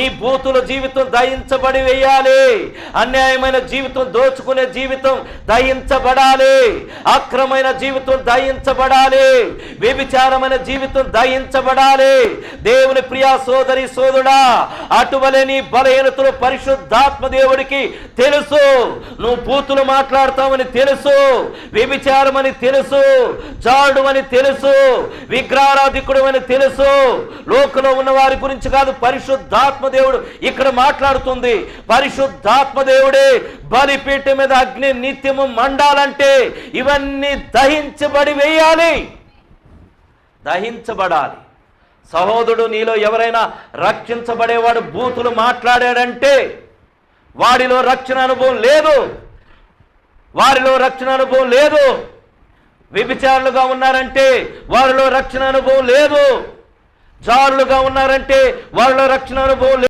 ఈ బూతుల జీవితం దయించబడి వేయాలి. అన్యాయమైన జీవితం దోచుకునే జీవితం దయించబడాలి అక్రమైన జీవితం దయించబడాలి వ్యభిచారమైన జీవితం దయించబడాలి దేవుని ప్రియా సోదరి సోదరుడా అటువలే నీ బలహీనతలు పరిశుద్ధాత్మ దేవుడికి తెలుసు. నువ్వు బూతులు మాట్లాడతావని తెలుసు. వ్యభిచారమని తెలుసు. జాడు అని తెలుసు. విగ్రహారాధికుడు అని తెలుసు. లోకంలో ఉన్న వారి గురించి కాదు పరిశుద్ధాత్మ దేవుడు ఇక్కడ మాట్లాడుతుంది పరిశుద్ధాత్మ దేవుడే బలిపీఠం మీద అగ్ని నిత్యము మండాలంటే ఇవన్నీ దహించబడి వేయాలి. దహించబడాలి. సహోదరుడు నీలో ఎవరైనా రక్షించబడేవాడు బూతులు మాట్లాడాడంటే వాడిలో రక్షణ అనుభవం లేదు. వారిలో రక్షణ అనుభవం లేదు. వ్యభిచారులుగా ఉన్నారంటే వారిలో రక్షణ అనుభవం లేదు. జారులుగా ఉన్నారంటే వాళ్ళ రక్షణ అనుభవం లేదు.